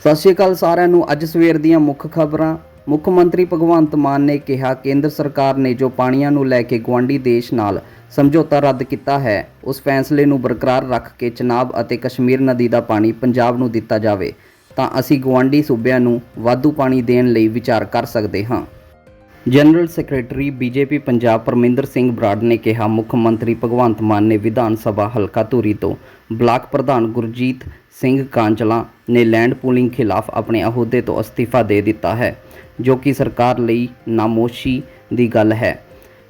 ਸਤਿ ਸ਼੍ਰੀ ਅਕਾਲ ਸਾਰਿਆਂ ਨੂੰ। ਅੱਜ ਸਵੇਰ ਦੀਆਂ ਮੁੱਖ ਖਬਰਾਂ। ਮੁੱਖ ਮੰਤਰੀ ਭਗਵੰਤ ਮਾਨ ਨੇ ਕਿਹਾ, ਕੇਂਦਰ ਸਰਕਾਰ ਨੇ ਜੋ ਪਾਣੀਆਂ ਨੂੰ ਲੈ ਕੇ ਗਵਾਂਢੀ ਦੇਸ਼ ਨਾਲ ਸਮਝੌਤਾ ਰੱਦ ਕੀਤਾ ਹੈ, ਉਸ ਫੈਸਲੇ ਨੂੰ ਬਰਕਰਾਰ ਰੱਖ ਕੇ ਚਨਾਬ ਅਤੇ ਕਸ਼ਮੀਰ ਨਦੀ ਦਾ ਪਾਣੀ ਪੰਜਾਬ ਨੂੰ ਦਿੱਤਾ ਜਾਵੇ, ਤਾਂ ਅਸੀਂ ਗਵਾਂਢੀ ਸੂਬਿਆਂ ਨੂੰ ਵਾਧੂ ਪਾਣੀ ਦੇਣ ਲਈ ਵਿਚਾਰ ਕਰ ਸਕਦੇ ਹਾਂ। General secretary BJP Punjab Parminder Singh Brar ਨੇ ਕਿਹਾ, ਮੁੱਖ ਮੰਤਰੀ ਭਗਵੰਤ ਮਾਨ ਨੇ ਵਿਧਾਨ ਸਭਾ ਹਲਕਾ ਧੂਰੀ ਤੋਂ ਬਲਾਕ ਪ੍ਰਧਾਨ ਗੁਰਜੀਤ ਸਿੰਘ ਕਾਂਜਲਾ ਨੇ ਲੈਂਡ ਪੂਲਿੰਗ ਖਿਲਾਫ ਆਪਣੇ ਅਹੁਦੇ ਤੋਂ ਅਸਤੀਫਾ ਦੇ ਦਿੱਤਾ ਹੈ, ਜੋ ਕਿ ਸਰਕਾਰ ਲਈ ਨਾਮੋਸ਼ੀ ਦੀ ਗੱਲ ਹੈ।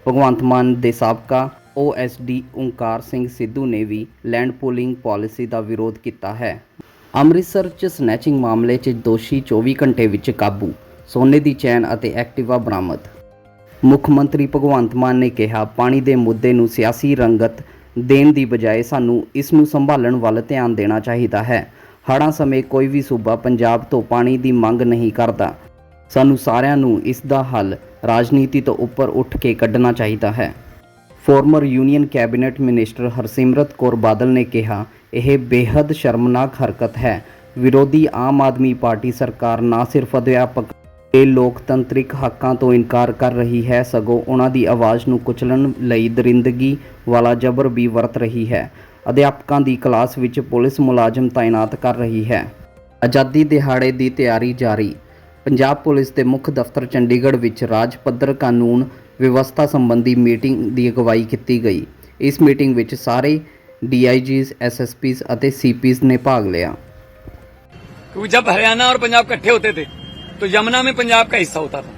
ਭਗਵੰਤ ਮਾਨ ਦੇ ਸਾਬਕਾ ਓਐਸਡੀ ਓਂਕਾਰ ਸਿੰਘ ਸਿੱਧੂ ਨੇ ਵੀ ਲੈਂਡ ਪੂਲਿੰਗ ਪਾਲਿਸੀ ਦਾ ਵਿਰੋਧ ਕੀਤਾ ਹੈ। ਅੰਮ੍ਰਿਤਸਰ 'ਚ ਸਨੈਚਿੰਗ ਮਾਮਲੇ 'ਚ ਦੋਸ਼ੀ 24 ਘੰਟੇ ਵਿੱਚ ਕਾਬੂ ਸੋਨੇ ਦੀ ਚੈਨ ਅਤੇ ਐਕਟਿਵਾ ਬਰਾਮਦ। ਮੁੱਖ ਮੰਤਰੀ ਭਗਵੰਤ ਮਾਨ ਨੇ ਕਿਹਾ, ਪਾਣੀ ਦੇ ਮੁੱਦੇ ਨੂੰ ਸਿਆਸੀ ਰੰਗਤ ਦੇਣ ਦੀ ਬਜਾਏ ਸਾਨੂੰ ਇਸ ਨੂੰ ਸੰਭਾਲਣ ਵੱਲ ਧਿਆਨ ਦੇਣਾ ਚਾਹੀਦਾ ਹੈ। ਹੜ੍ਹਾਂ ਸਮੇਂ ਕੋਈ ਵੀ ਸੂਬਾ ਪੰਜਾਬ ਤੋਂ ਪਾਣੀ ਦੀ ਮੰਗ ਨਹੀਂ ਕਰਦਾ। ਸਾਨੂੰ ਸਾਰਿਆਂ ਨੂੰ ਇਸ ਦਾ ਹੱਲ ਰਾਜਨੀਤੀ ਤੋਂ ਉੱਪਰ ਉੱਠ ਕੇ ਕੱਢਣਾ ਚਾਹੀਦਾ ਹੈ। Farmer union cabinet minister Harsimrat Kaur Badal ਨੇ ਕਿਹਾ, ਇਹ ਬੇहद ਸ਼ਰਮਨਾਕ ਹਰਕਤ ਹੈ। ਵਿਰੋਧੀ ਆਮ ਆਦਮੀ ਪਾਰਟੀ ਸਰਕਾਰ ਨਾ ਸਿਰਫ ਅਧਿਆਪਕ ਇਹ ਲੋਕਤੰਤਰਿਕ ਹੱਕਾਂ ਤੋਂ ਇਨਕਾਰ ਕਰ ਰਹੀ ਹੈ। ਸਗੋਂ ਉਹਨਾਂ ਦੀ ਆਵਾਜ਼ ਨੂੰ ਕੁਚਲਣ ਲਈ ਦਰਿੰਦਗੀ ਵਾਲਾ ਜ਼ਬਰ ਵੀ ਵਰਤ ਰਹੀ ਹੈ। ਅਧਿਆਪਕਾਂ ਦੀ ਕਲਾਸ ਵਿੱਚ ਪੁਲਿਸ ਮੁਲਾਜ਼ਮ ਤਾਇਨਾਤ ਕਰ ਰਹੀ ਹੈ। ਆਜ਼ਾਦੀ ਦਿਹਾੜੇ ਦੀ ਤਿਆਰੀ ਜਾਰੀ। ਪੰਜਾਬ ਪੁਲਿਸ ਦੇ ਮੁੱਖ ਦਫ਼ਤਰ ਚੰਡੀਗੜ੍ਹ ਵਿੱਚ ਰਾਜ ਪੱਧਰ ਕਾਨੂੰਨ ਵਿਵਸਥਾ ਸੰਬੰਧੀ ਮੀਟਿੰਗ ਦੀ ਅਗਵਾਈ ਕੀਤੀ ਗਈ। ਇਸ ਮੀਟਿੰਗ ਵਿੱਚ ਸਾਰੇ ਡੀਆਈਜੀਸ, ਐਸਐਸਪੀਸ ਅਤੇ ਸੀਪੀਸ ਨੇ ਭਾਗ ਲਿਆ। ਕਿਉਂਕਿ ਜਦ ਹਰਿਆਣਾ ਔਰ ਪੰਜਾਬ ਇਕੱਠੇ ਹੋਤੇ ਥੇ तो यमुना में पंजाब का हिस्सा होता था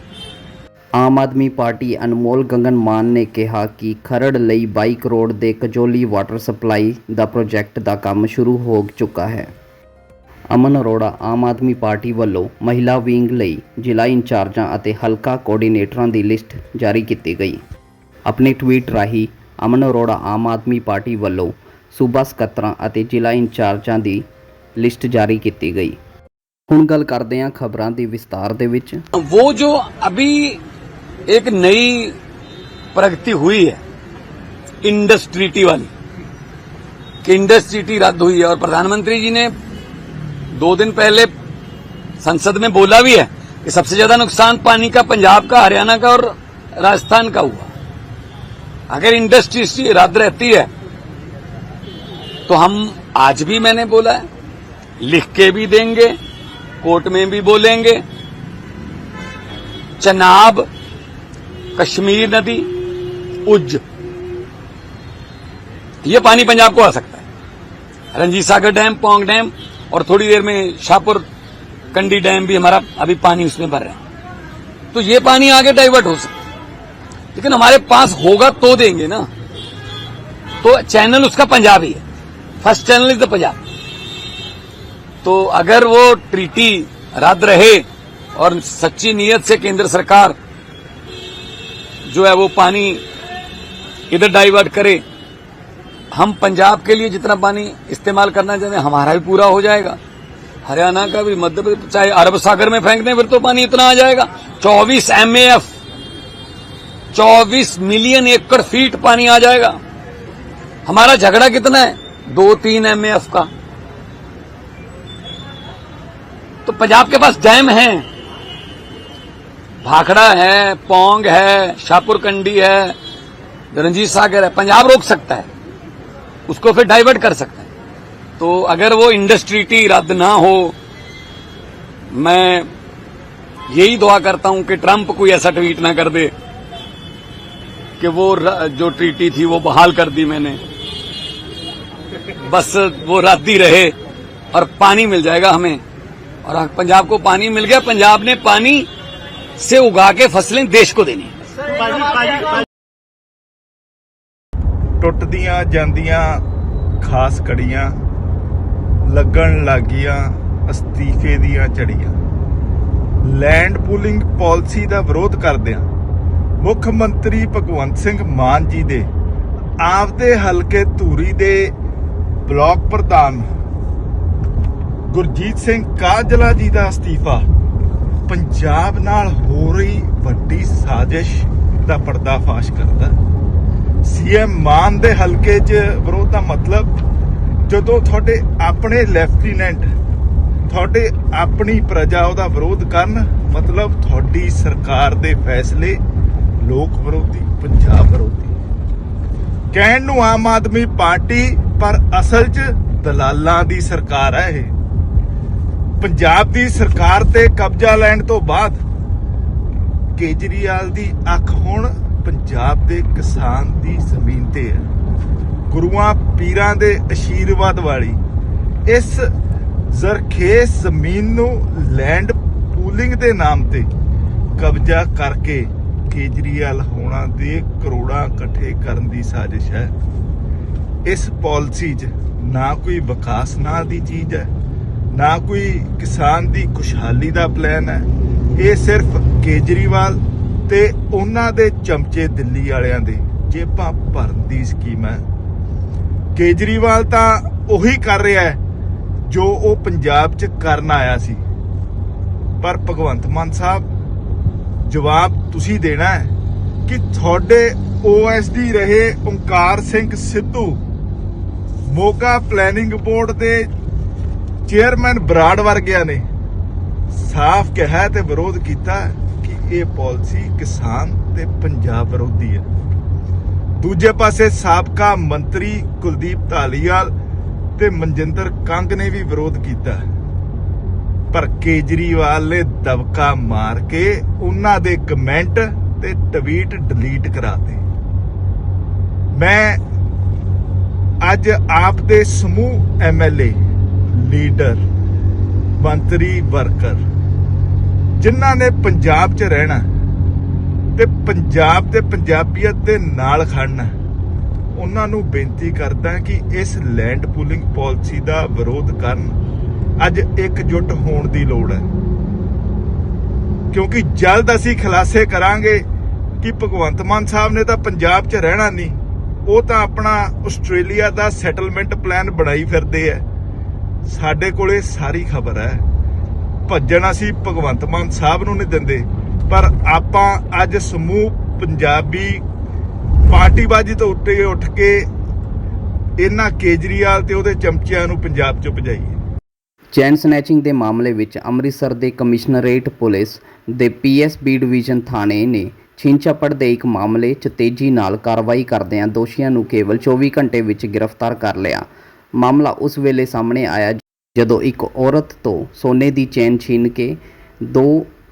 ਆਮ ਆਦਮੀ ਪਾਰਟੀ ਅਨਮੋਲ ਗਗਨ ਮਾਨ ਨੇ ਕਿਹਾ ਕਿ ਖਰੜ ਲਈ 22 ਕਰੋੜ ਦੇ ਕਜੋਲੀ ਵਾਟਰ ਸਪਲਾਈ ਦਾ ਪ੍ਰੋਜੈਕਟ ਦਾ ਕੰਮ ਸ਼ੁਰੂ ਹੋ ਚੁੱਕਾ ਹੈ ਅਮਨ ਅਰੋੜਾ ਆਮ ਆਦਮੀ ਪਾਰਟੀ ਵੱਲੋਂ ਮਹਿਲਾ ਵਿੰਗ ਲਈ ਜ਼ਿਲ੍ਹਾ ਇੰਚਾਰਜਾਂ ਅਤੇ ਹਲਕਾ ਕੋਆਰਡੀਨੇਟਰਾਂ ਦੀ ਲਿਸਟ ਜਾਰੀ ਕੀਤੀ ਗਈ ਆਪਣੇ ਟਵੀਟ ਰਾਹੀਂ ਅਮਨ ਅਰੋੜਾ ਆਮ ਆਦਮੀ ਪਾਰਟੀ ਵੱਲੋਂ ਸੂਬਾ ਸਕੱਤਰਾਂ ਅਤੇ ਜ਼ਿਲ੍ਹਾ ਇੰਚਾਰਜਾਂ ਦੀ ਲਿਸਟ ਜਾਰੀ ਕੀਤੀ ਗਈ ਹੁਣ ਗੱਲ ਕਰਦੇ ਹਾਂ ਖਬਰਾਂ ਦੀ ਵਿਸਤਾਰ ਦੇ ਵਿੱਚ वो जो अभी एक नई प्रगति हुई है इंडस्ट्रीटी वाली कि इंडस्ट्रीटी रद्द हुई है और प्रधानमंत्री जी ने दो दिन पहले संसद में बोला भी है कि सबसे ज्यादा नुकसान पानी का पंजाब का हरियाणा का और राजस्थान का हुआ अगर इंडस्ट्री रद्द रहती है तो हम आज भी मैंने बोला है लिख के भी देंगे कोर्ट में भी बोलेंगे। चनाब, कश्मीर नदी, उज्ज। ये पानी पंजाब को आ सकता है। रंजीत सागर डैम, पोंग डैम और थोड़ी देर में शाहपुर कंडी डैम भी हमारा अभी पानी उसमें भर रहा है। तो ये पानी आगे डाइवर्ट हो सकता है। लेकिन हमारे पास होगा तो देंगे ना। तो चैनल उसका पंजाब ही है। First channel is the Punjab. तो अगर वो ट्रीटी रद्द रहे और सच्ची नीयत से केंद्र सरकार जो है वो पानी इधर डाइवर्ट करे, हम पंजाब के लिए जितना पानी इस्तेमाल करना चाहते हैं, हमारा भी पूरा हो जाएगा। हरियाणा का भी, मध्य प्रदेश, चाहे अरब सागर में फेंक दें फिर तो पानी इतना आ जाएगा। 24 एमएएफ 24 मिलियन एकड़ फीट पानी आ जाएगा। हमारा झगड़ा कितना है? दो तीन एमएएफ का। तो पंजाब के पास डैम है। भाखड़ा है, पोंग है, शाहपुर कंडी है रंजीत सागर है। पंजाब रोक सकता है। उसको फिर डाइवर्ट कर सकता है। तो अगर वो इंडस्ट्री इंडस्ट्रीटी रद्द ना हो, मैं यही दुआ करता हूँ कि ट्रंप कोई ऐसा ट्वीट ना कर दे कि वो जो ट्रीटी थी वो बहाल कर दी मैंने। बस वो रद्द ही रहे और पानी मिल जाएगा हमें। और पंजाब को पानी मिल गया पंजाब ने पानी से उगा के फसलें देश को देनी है ਟੁੱਟਦੀਆਂ ਜਾਂਦੀਆਂ ਖਾਸ ਕੜੀਆਂ ਲੱਗਣ ਲੱਗੀਆਂ ਅਸਤੀਫੇ ਦੀਆਂ ਝੜੀਆਂ ਲੈਂਡ ਪੂਲਿੰਗ ਪਾਲਿਸੀ ਦਾ ਵਿਰੋਧ ਕਰਦਿਆਂ ਮੁੱਖ ਮੰਤਰੀ ਭਗਵੰਤ ਸਿੰਘ ਮਾਨ ਜੀ ਦੇ ਆਪਦੇ ਹਲਕੇ ਧੂਰੀ ਦੇ ਬਲਾਕ ਪ੍ਰਧਾਨ ਗੁਰਜੀਤ ਸਿੰਘ ਕਾਜਲਾ ਜੀ ਦਾ ਅਸਤੀਫਾ। ਪੰਜਾਬ ਨਾਲ ਹੋ ਰਹੀ ਵੱਡੀ ਸਾਜ਼ਿਸ਼ ਦਾ ਪਰਦਾਫਾਸ਼ ਕਰਦਾ। ਸੀਐਮ ਮਾਨ ਦੇ ਹਲਕੇ 'ਚ ਵਿਰੋਧ ਦਾ ਮਤਲਬ, ਜਦੋਂ ਤੁਹਾਡੇ ਆਪਣੇ ਲੈਫਟੀਨੈਂਟ, ਤੁਹਾਡੇ ਆਪਣੀ ਪ੍ਰਜਾ ਉਹਦਾ ਵਿਰੋਧ ਕਰਨ, ਮਤਲਬ ਤੁਹਾਡੀ ਸਰਕਾਰ ਦੇ ਫੈਸਲੇ ਲੋਕ ਵਿਰੋਧੀ, ਪੰਜਾਬ ਵਿਰੋਧੀ। ਕਹਿਣ ਨੂੰ ਆਮ ਆਦਮੀ ਪਾਰਟੀ, ਪਰ ਅਸਲ 'ਚ ਦਲਾਲਾਂ ਦੀ ਸਰਕਾਰ ਹੈ ਇਹ। ਪੰਜਾਬ ਦੀ ਸਰਕਾਰ ਤੇ ਕਬਜ਼ਾ ਲੈਣ ਤੋਂ ਬਾਅਦ ਕੇਜਰੀਵਾਲ ਦੀ ਅੱਖ ਹੁਣ ਪੰਜਾਬ ਦੇ ਕਿਸਾਨ ਦੀ ਜ਼ਮੀਨ ਤੇ ਹੈ। ਗੁਰੂਆਂ ਪੀਰਾਂ ਦੇ ਅਸ਼ੀਰਵਾਦ ਵਾਲੀ ਇਸ ਜ਼ਰਖੇਜ਼ ਜ਼ਮੀਨ ਨੂੰ ਲੈਂਡ ਪੂਲਿੰਗ ਦੇ ਨਾਮ ਤੇ ਕਬਜ਼ਾ ਕਰਕੇ ਕੇਜਰੀਵਾਲ ਹੋਣਾ ਦੇ ਕਰੋੜਾਂ ਇਕੱਠੇ ਕਰਨ ਦੀ ਸਾਜ਼ਿਸ਼ ਹੈ। ਇਸ ਪਾਲਿਸੀ 'ਚ ਨਾ ਕੋਈ ਵਿਕਾਸ, ਨਾਂ ਦੀ ਚੀਜ਼ ਹੈ। ਨਾ ਕੋਈ ਕਿਸਾਨ ਦੀ ਖੁਸ਼ਹਾਲੀ ਦਾ ਪਲਾਨ ਹੈ। ਇਹ ਸਿਰਫ ਕੇਜਰੀਵਾਲ ਤੇ ਉਹਨਾਂ ਦੇ ਚਮਚੇ ਦਿੱਲੀ ਵਾਲਿਆਂ ਦੇ ਜੇਬਾਂ ਭਰਨ ਦੀ ਸਕੀਮ ਹੈ। ਕੇਜਰੀਵਾਲ ਤਾਂ ਉਹੀ ਕਰ ਰਿਹਾ ਹੈ ਜੋ ਉਹ ਪੰਜਾਬ 'ਚ ਕਰਨ ਆਇਆ ਸੀ। ਪਰ ਭਗਵੰਤ ਮਾਨ ਸਾਹਿਬ, ਜਵਾਬ ਤੁਸੀਂ ਦੇਣਾ ਹੈ ਕਿ ਤੁਹਾਡੇ ਓਐਸਡੀ ਰਹੇ ਓਮਕਾਰ ਸਿੰਘ ਸਿੱਧੂ ਮੋਗਾ ਪਲੈਨਿੰਗ ਬੋਰਡ ਦੇ ਚੇਅਰਮੈਨ ਬਰਾੜ ਵਰਗਿਆਂ ਨੇ ਸਾਫ਼ ਕਿਹਾ ਤੇ ਵਿਰੋਧ ਕੀਤਾ ਕਿ ਇਹ ਪਾਲਿਸੀ ਕਿਸਾਨ ਤੇ ਪੰਜਾਬ ਵਿਰੋਧੀ ਹੈ। ਦੂਜੇ ਪਾਸੇ ਸਾਬਕਾ ਮੰਤਰੀ ਕੁਲਦੀਪ ਧਾਲੀਵਾਲ ਤੇ ਮਨਜਿੰਦਰ ਕੰਗ ਨੇ ਵੀ ਵਿਰੋਧ ਕੀਤਾ। ਪਰ ਕੇਜਰੀਵਾਲ ਨੇ ਦਬਕਾ ਮਾਰ ਕੇ ਉਹਨਾਂ ਦੇ ਕਮੈਂਟ ਤੇ ਟਵੀਟ ਡਿਲੀਟ ਕਰਾਤੇ। ਮੈਂ ਅੱਜ ਆਪ ਦੇ ਸਮੂਹ ਐਮਐਲਏ ਲੀਡਰ, ਮੰਤਰੀ, ਵਰਕਰ, ਜਿਨ੍ਹਾਂ ਨੇ ਪੰਜਾਬ 'ਚ ਰਹਿਣਾ ਤੇ ਪੰਜਾਬ ਤੇ ਪੰਜਾਬੀਅਤ ਦੇ ਨਾਲ ਖੜਨਾ ਉਹਨਾਂ ਨੂੰ ਬੇਨਤੀ ਕਰਦਾ ਕਿ ਇਸ ਲੈਂਡ ਪੂਲਿੰਗ ਪਾਲਿਸੀ ਦਾ ਵਿਰੋਧ ਕਰਨ ਅੱਜ ਇਕਜੁੱਟ ਹੋਣ ਦੀ ਲੋੜ ਹੈ। ਕਿਉਂਕਿ ਜਲਦ ਅਸੀਂ ਖੁਲਾਸੇ ਕਰਾਂਗੇ ਕਿ ਭਗਵੰਤ ਮਾਨ ਸਾਹਿਬ ਨੇ ਤਾਂ ਪੰਜਾਬ 'ਚ ਰਹਿਣਾ ਨਹੀਂ, ਉਹ ਤਾਂ ਆਪਣਾ ਆਸਟ੍ਰੇਲੀਆ ਦਾ ਸੈਟਲਮੈਂਟ ਪਲਾਨ ਬਣਾਈ ਫਿਰਦੇ ਐ ਸਾਡੇ ਕੋਲੇ ਸਾਰੀ ਖਬਰ ਹੈ। ਭੱਜਣ ਅਸੀਂ ਭਗਵੰਤ ਮਾਨ ਸਾਹਿਬ ਨੂੰ ਨਹੀਂ ਦਿੰਦੇ। ਪਰ ਆਪਾਂ ਅੱਜ ਸਮੂਹ ਪੰਜਾਬੀ ਪਾਰਟੀਬਾਜ਼ੀ ਤੋਂ ਉੱਤੇ ਉੱਠ ਕੇ ਇਹਨਾਂ ਕੇਜਰੀਵਾਲ ਤੇ ਉਹਦੇ ਚਮਚਿਆਂ ਨੂੰ ਪੰਜਾਬ 'ਚ ਭਜਾਈਏ। ਚੈਨ ਸਨੈਚਿੰਗ ਦੇ ਮਾਮਲੇ ਵਿੱਚ ਅੰਮ੍ਰਿਤਸਰ ਦੇ ਕਮਿਸ਼ਨਰੇਟ ਪੁਲਿਸ ਦੇ ਪੀਐਸਬੀ ਡਿਵੀਜ਼ਨ ਥਾਣੇ ਨੇ ਛਿੰਚਾਪੜ ਦੇ ਇੱਕ ਮਾਮਲੇ 'ਚ ਤੇਜ਼ੀ ਨਾਲ ਕਾਰਵਾਈ ਕਰਦਿਆਂ ਦੋਸ਼ੀਆਂ ਨੂੰ ਕੇਵਲ 24 ਘੰਟੇ ਵਿੱਚ ਗ੍ਰਿਫਤਾਰ ਕਰ ਲਿਆ। ਮਾਮਲਾ ਉਸ ਵੇਲੇ ਸਾਹਮਣੇ ਆਇਆ ਜਦੋਂ ਇੱਕ ਔਰਤ ਤੋਂ ਸੋਨੇ ਦੀ ਚੇਨ ਛੀਨ ਕੇ ਦੋ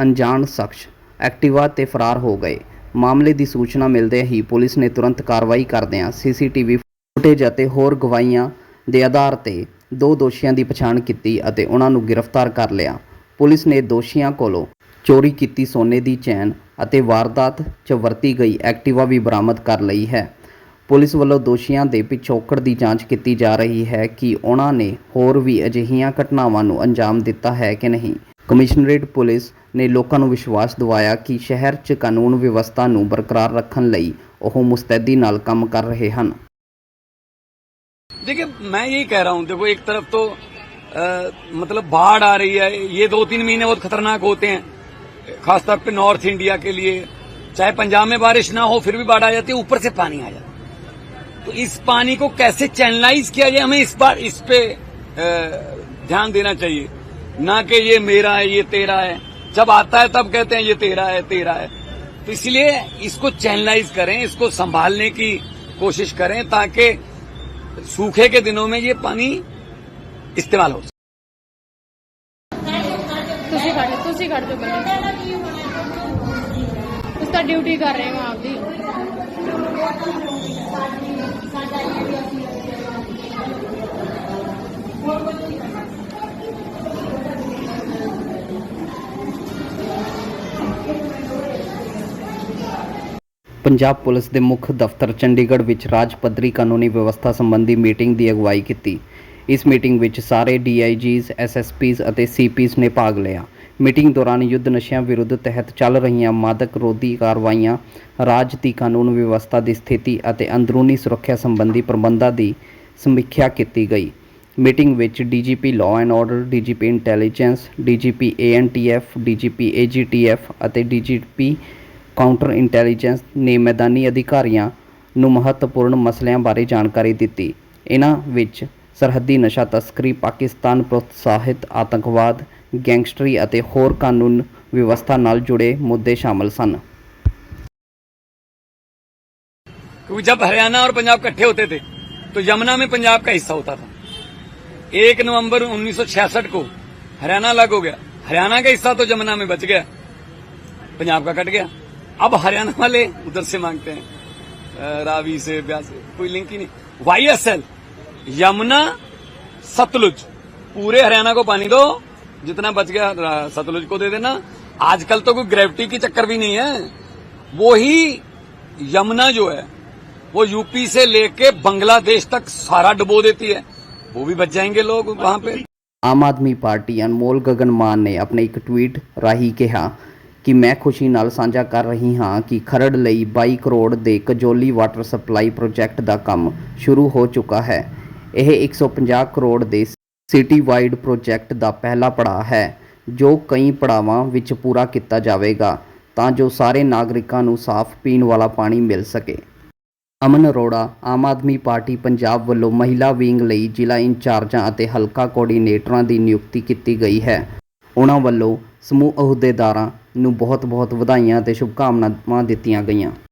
ਅਣਜਾਣ ਸ਼ਖਸ ਐਕਟਿਵਾ ਤੇ ਫਰਾਰ ਹੋ ਗਏ। ਮਾਮਲੇ ਦੀ ਸੂਚਨਾ ਮਿਲਦੇ ਹੀ ਪੁਲਿਸ ਨੇ ਤੁਰੰਤ ਕਾਰਵਾਈ ਕਰਦਿਆਂ ਸੀਸੀਟੀਵੀ ਫੁਟੇਜ ਅਤੇ ਹੋਰ ਗਵਾਹੀਆਂ ਦੇ ਆਧਾਰ ਤੇ ਦੋ ਦੋਸ਼ੀਆਂ ਦੀ ਪਛਾਣ ਕੀਤੀ ਅਤੇ ਉਹਨਾਂ ਨੂੰ ਗ੍ਰਿਫਤਾਰ ਕਰ ਲਿਆ। ਪੁਲਿਸ ਨੇ ਦੋਸ਼ੀਆਂ ਕੋਲੋਂ ਚੋਰੀ ਕੀਤੀ ਸੋਨੇ ਦੀ ਚੈਨ ਅਤੇ ਵਾਰਦਾਤ 'ਚ ਵਰਤੀ ਗਈ ਐਕਟਿਵਾ ਵੀ ਬਰਾਮਦ ਕਰ ਲਈ ਹੈ। ਪੁਲਿਸ ਵੱਲੋਂ ਦੋਸ਼ੀਆਂ ਦੇ ਪਿਛੋਕੜ ਦੀ ਜਾਂਚ ਕੀਤੀ ਜਾ ਰਹੀ ਹੈ ਕਿ ਉਹਨਾਂ ਨੇ ਹੋਰ ਵੀ ਅਜਿਹੀਆਂ ਘਟਨਾਵਾਂ ਨੂੰ ਅੰਜਾਮ ਦਿੱਤਾ ਹੈ ਕਿ ਨਹੀਂ ਕਮਿਸ਼ਨਰੇਟ ਪੁਲਿਸ ਨੇ ਲੋਕਾਂ ਨੂੰ ਵਿਸ਼ਵਾਸ ਦਿਵਾਇਆ ਕਿ ਸ਼ਹਿਰ 'ਚ ਕਾਨੂੰਨ ਵਿਵਸਥਾ ਨੂੰ ਬਰਕਰਾਰ ਰੱਖਣ ਲਈ ਉਹ ਮੁਸਤੈਦੀ ਨਾਲ ਕੰਮ ਕਰ ਰਹੇ ਹਨ देखिए मैं यही कह रहा हूं देखो एक तरफ तो आ, मतलब बाढ़ आ रही है ये दो तीन महीने बहुत खतरनाक होते हैं खासतौर पे नॉर्थ इंडिया के लिए चाहे पंजाब में बारिश ना हो फिर भी बाढ़ आ जाती है ऊपर से पानी आ जाता है तो इस पानी को कैसे चैनलाइज किया जाए, हमें इस बार इस पे ध्यान देना चाहिए। ना कि ये मेरा है, ये तेरा है। जब आता है तब कहते हैं, ये तेरा है तेरा है। तो इसलिए इसको चैनलाइज करें, इसको संभालने की कोशिश करें ताकि सूखे के दिनों में ये पानी इस्तेमाल हो सके। ड्यूटी कर रहे हो आप भी। ਪੰਜਾਬ ਪੁਲਿਸ ਦੇ ਮੁੱਖ ਦਫ਼ਤਰ ਚੰਡੀਗੜ੍ਹ ਵਿੱਚ ਰਾਜ ਪੱਧਰੀ ਕਾਨੂੰਨੀ ਵਿਵਸਥਾ ਸੰਬੰਧੀ ਮੀਟਿੰਗ ਦੀ ਅਗਵਾਈ ਕੀਤੀ। ਇਸ ਮੀਟਿੰਗ ਵਿੱਚ ਸਾਰੇ ਡੀਆਈਜੀਜ਼, ਐਸਐਸਪੀਜ਼ ਅਤੇ ਸੀਪੀਜ਼ ਨੇ ਭਾਗ ਲਿਆ। ਮੀਟਿੰਗ ਦੌਰਾਨ ਯੁੱਧ ਨਸ਼ਿਆਂ ਵਿਰੁੱਧ ਤਹਿਤ ਚੱਲ ਰਹੀਆਂ ਮਾਦਕ ਰੋਧੀ ਕਾਰਵਾਈਆਂ, ਰਾਜ ਦੀ ਕਾਨੂੰਨ ਵਿਵਸਥਾ ਦੀ ਸਥਿਤੀ ਅਤੇ ਅੰਦਰੂਨੀ ਸੁਰੱਖਿਆ ਸੰਬੰਧੀ ਪ੍ਰਬੰਧਾਂ ਦੀ ਸਮੀਖਿਆ ਕੀਤੀ ਗਈ। ਮੀਟਿੰਗ ਵਿੱਚ DGP law and order DGP intelligence DGP ANTF DGP AGTF ਅਤੇ ਡੀਜੀਪੀ ਕਾਊਂਟਰ ਇੰਟੈਲੀਜੈਂਸ ਨੇ ਮੈਦਾਨੀ ਅਧਿਕਾਰੀਆਂ ਨੂੰ ਮਹੱਤਵਪੂਰਨ ਮਸਲਿਆਂ ਬਾਰੇ ਜਾਣਕਾਰੀ ਦਿੱਤੀ ਇਹਨਾਂ ਵਿੱਚ ਸਰਹੱਦੀ ਨਸ਼ਾ ਤਸਕਰੀ ਪਾਕਿਸਤਾਨ ਪ੍ਰੋਤਸਾਹਿਤ ਆਤੰਕਵਾਦ ਗੈਂਗਸਟਰੀ ਅਤੇ ਹੋਰ ਕਾਨੂੰਨ ਵਿਵਸਥਾ ਨਾਲ ਜੁੜੇ ਮੁੱਦੇ ਸ਼ਾਮਲ ਸਨ क्योंकि जब हरियाणा और पंजाब इकट्ठे होते थे तो यमुना में पंजाब का हिस्सा होता था एक नवंबर 1966 को हरियाणा अलग हो गया। हरियाणा का हिस्सा तो यमुना में बच गया। पंजाब का कट गया। अब हरियाणा वाले उधर से मांगते हैं। रावी से, ब्यास से, कोई लिंक ही नहीं। वाईएसएल यमुना, सतलुज। पूरे हरियाणा को पानी दो। जितना बच गया सतलुज को दे देना। आजकल तो कोई ग्रेविटी की चक्कर भी नहीं है। वो ही यमुना जो है, वो यूपी से लेके बांग्लादेश तक सारा डुबो देती है। वो भी बच जाएंगे लोग वहां पे ਆਮ ਆਦਮੀ ਪਾਰਟੀ ਅਨਮੋਲ ਗਗਨ ਮਾਨ ਨੇ ਆਪਣੇ ਇੱਕ ਟਵੀਟ ਰਾਹੀਂ ਕਿਹਾ ਕਿ ਮੈਂ ਖੁਸ਼ੀ ਨਾਲ ਸਾਂਝਾ ਕਰ ਰਹੀ ਹਾਂ ਕਿ ਖਰੜ ਲਈ 22 ਕਰੋੜ ਦੇ ਕਜੋਲੀ ਵਾਟਰ ਸਪਲਾਈ ਪ੍ਰੋਜੈਕਟ ਦਾ ਕੰਮ ਸ਼ੁਰੂ ਹੋ ਚੁੱਕਾ ਹੈ ਇਹ 150 ਕਰੋੜ ਦੇ ਸਿਟੀ ਵਾਈਡ ਪ੍ਰੋਜੈਕਟ ਦਾ ਪਹਿਲਾ ਪੜਾਅ ਹੈ ਜੋ ਕਈ ਪੜਾਵਾਂ ਵਿੱਚ ਪੂਰਾ ਕੀਤਾ ਜਾਵੇਗਾ ਤਾਂ ਜੋ ਸਾਰੇ ਨਾਗਰਿਕਾਂ ਨੂੰ ਸਾਫ਼ ਪੀਣ ਵਾਲਾ ਪਾਣੀ ਮਿਲ ਸਕੇ ਅਮਨ ਅਰੋੜਾ, ਆਮ ਆਦਮੀ ਪਾਰਟੀ ਪੰਜਾਬ ਵੱਲੋਂ ਮਹਿਲਾ ਵਿੰਗ ਲਈ ਜ਼ਿਲ੍ਹਾ ਇੰਚਾਰਜਾਂ ਅਤੇ ਹਲਕਾ ਕੋਆਰਡੀਨੇਟਰਾਂ ਦੀ ਨਿਯੁਕਤੀ ਕੀਤੀ ਗਈ ਹੈ। ਉਹਨਾਂ ਵੱਲੋਂ ਸਮੂਹ ਅਹੁਦੇਦਾਰਾਂ ਨੂੰ ਬਹੁਤ-ਬਹੁਤ ਵਧਾਈਆਂ ਅਤੇ ਸ਼ੁਭਕਾਮਨਾਵਾਂ ਦਿੱਤੀਆਂ ਗਈਆਂ।